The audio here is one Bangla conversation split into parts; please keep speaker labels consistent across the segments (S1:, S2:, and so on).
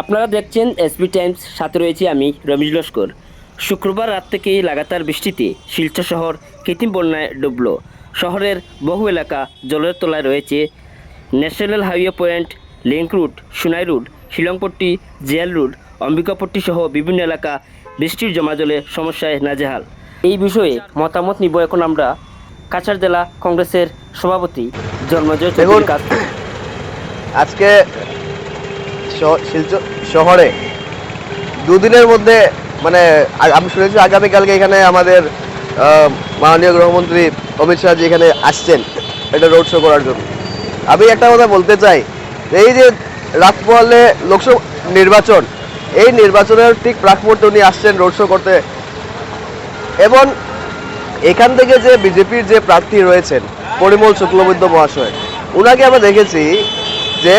S1: আপনারা দেখছেন এসবি টাইমস সাথে রয়েছে আমি রমেশ লস্কর। শুক্রবার রাত থেকেই লাগাতার বৃষ্টিতে শিলচর শহর কৃত্রিম বন্যায় ডুবল। শহরের বহু এলাকা জলের তলায় রয়েছে। National highway point link route Sunai route Shillongpatti Jial route Ambikapatti সহ বিভিন্ন এলাকা বৃষ্টির জমা জলে সমস্যায় নাজেহাল। এই বিষয়ে মতামত নিব এখন আমরা কাছাড় জেলা কংগ্রেসের সভাপতি জন্মজয় চৌধুরীর কাছ
S2: আজকে শিলচর শহরে। দুদিনের মধ্যে মানে আমি শুনেছি আগামীকালকে এখানে আমাদের মাননীয় গৃহমন্ত্রী অমিত শাহজি এখানে আসছেন এটা রোড শো করার জন্য। আমি একটা কথা বলতে চাই, এই যে রাত পোহালে লোকসভা নির্বাচন, এই নির্বাচনের ঠিক প্রাক মুহূর্তে উনি আসছেন রোড শো করতে। এবং এখান থেকে যে বিজেপির যে প্রার্থী রয়েছেন, পরিমল শুক্লবৈদ্য মহাশয় ওনাকে আমরা দেখেছি যে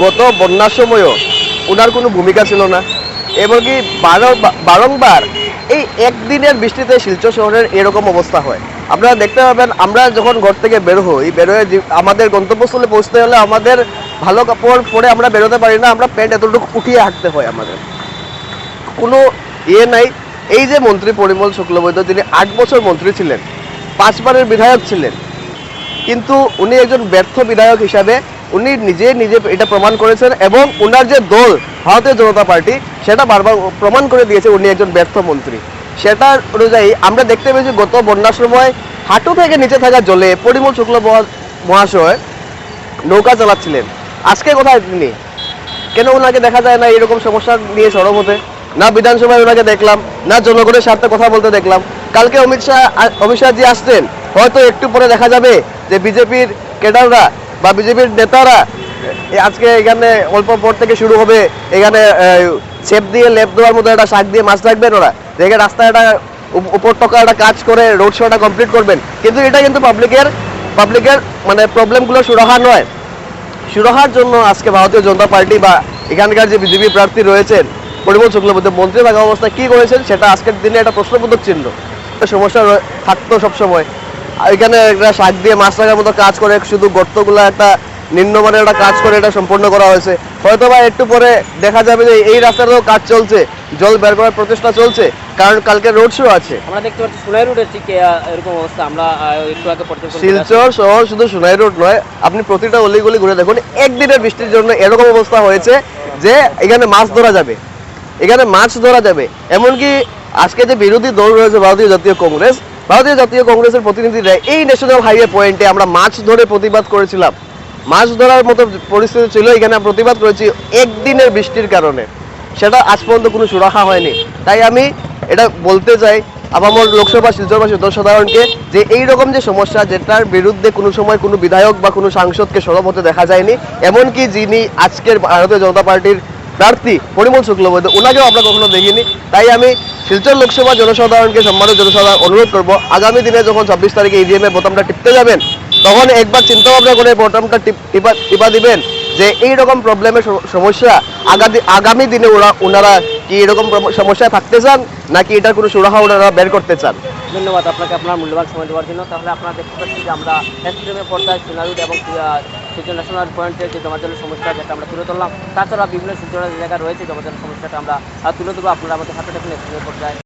S2: গত বন্যার সময়ও ওনার কোনো ভূমিকা ছিল না। এবং কি বারো- বারংবার এই একদিনের বৃষ্টিতে শিলচর শহরের এরকম অবস্থা হয়। আপনারা দেখতে পাবেন, আমরা যখন ঘর থেকে বের হই বেরোয় যে- আমাদের গন্তব্যস্থলে পৌঁছতে হলে আমাদের ভালো কাপড় পরে আমরা বেরোতে পারি না, আমরা প্যান্ট এতটুকু উঠিয়ে হাঁটতে হয় আমাদের। কোনো ইয়ে নাই। এই যে মন্ত্রী পরিমল শুক্লবৈদ্য তিনি আট বছর মন্ত্রী ছিলেন, পাঁচবারের বিধায়ক ছিলেন, কিন্তু উনি একজন ব্যর্থ বিধায়ক হিসাবে উনি নিজে নিজে এটা প্রমাণ করেছেন এবং ওনার যে দল, ভারতীয় জনতা পার্টি, সেটা বারবার প্রমাণ করে দিয়েছে উনি একজন ব্যর্থ মন্ত্রী। সেটা অনুযায়ী আমরা দেখতে পেয়েছি গত বন্যার সময় হাঁটু থেকে নিচে থাকা জলে পরিমল শুক্ল মহা- মহাশয় নৌকা চালাচ্ছিলেন। আজকে কোথায় তিনি? কেন ওনাকে দেখা যায় না এরকম সমস্যা নিয়ে সরব হতে? না বিধানসভায় ওনাকে দেখলাম, না জনগণের স্বার্থে কথা বলতে দেখলাম। কালকে অমিত শাহ অমিত শাহজি আসছেন। হয়তো একটু পরে দেখা যাবে যে বিজেপির ক্যাডাররা বা বিজেপির নেতারা আজকে এখানে অল্প পর থেকে শুরু হবে, এখানে ছেপ দিয়ে লেপ দেওয়ার মতো একটা শাক দিয়ে মাছ রাখবেন ওরা। দেখে রাস্তায় একটা উপ- উপর টকা একটা কাজ করে রোড শোটা কমপ্লিট করবেন। কিন্তু এটা কিন্তু পাবলিকের পাবলিকের মানে প্রবলেমগুলো সুরাহা নয়। সুরাহার জন্য আজকে ভারতীয় জনতা পার্টি বা এখানকার যে বিজেপি প্রার্থী রয়েছেন, পরিমল শুক্লবৈদ্য মন্ত্রী থাকা অবস্থায় কী করেছেন সেটা আজকের দিনে একটা প্রশ্নবোধক চিহ্ন। সমস্যা থাকতো সবসময়। এখানে একটা শাক দিয়ে মাছ রাখার মতো কাজ করে শুধু গর্তগুলো একটা নিম্নমানের একটা কাজ করে এটা সম্পূর্ণ করা হয়েছে। হয়তো বা একটু পরে দেখা যাবে যে এই রাস্তাটাও কাজ চলছে জল বের করার প্রচেষ্টা চলছে কারণ কালকে রোড শো আছে।
S1: আমরা দেখতে পাচ্ছি সোনাই রোডের ঠিক এরকম অবস্থা। আমরা একটু আগে
S2: শিলচর শহর শুধু সোনাই রোড নয় আপনি প্রতিটা অলিগলি ঘুরে দেখুন একদিনের বৃষ্টির জন্য এরকম অবস্থা হয়েছে যে এখানে মাছ ধরা যাবে। এখানে মাছ ধরা যাবে। এমনকি আজকে যে বিরোধী দল রয়েছে ভারতীয় জাতীয় কংগ্রেস ভারতীয় জাতীয় কংগ্রেসের প্রতিনিধিরা এই ন্যাশনাল হাইওয়ে পয়েন্টে আমরা মাছ ধরে প্রতিবাদ করেছিলাম। মাছ ধরার মতো পরিস্থিতি ছিল, এখানে প্রতিবাদ করেছি একদিনের বৃষ্টির কারণে। সেটা আজ পর্যন্ত কোনো সুরাহা হয়নি। তাই আমি এটা বলতে চাই, আপামর লোকসভা শিলচরবাসী সাধারণকে যে এই রকম যে সমস্যা, যেটার বিরুদ্ধে কোনো সময় কোনো বিধায়ক বা কোনো সাংসদকে সরব হতে দেখা যায়নি, এমনকি যিনি আজকের ভারতীয় জনতা পার্টির প্রার্থী পরিমল শুক্লবৈদ্য। ওনাকেও আমরা কখনো দেখিনি। তাই আমি শিলচর লোকসভা জনসাধারণকে সম্মানিত জনসাধারণ অনুরোধ করব, আগামী দিনে যখন ছাব্বিশ তারিখে ইভিএম এর বোতামটা টিপতে যাবেন, তখন একবার চিন্তা ভাবনা করে বোতামটা টিপ- দিবেন যে এই রকম প্রবলেমের সমস্যা আগামী আগামী দিনে ওরা ওনারা কি এরকম সমস্যায় থাকতে চান, নাকি এটার কোনো সুরাহা ওনারা বের করতে চান?
S1: ধন্যবাদ, আপনাকে আপনার মূল্যবান সময় দেওয়ার জন্য। তাহলে আপনারা দেখতে পাচ্ছি যে আমরা পর্দায় সোনারুড এবং শিলচর ন্যাশনাল পয়েন্টে যে জমাজলের সমস্যা যেটা আমরা তুলে ধরলাম। তাছাড়া বিভিন্ন সূর্য জায়গা রয়েছে জমাজলের সমস্যাটা আমরা তুলে ধরবো। আপনারা আমাদের হাতে দেখুন পর্দায়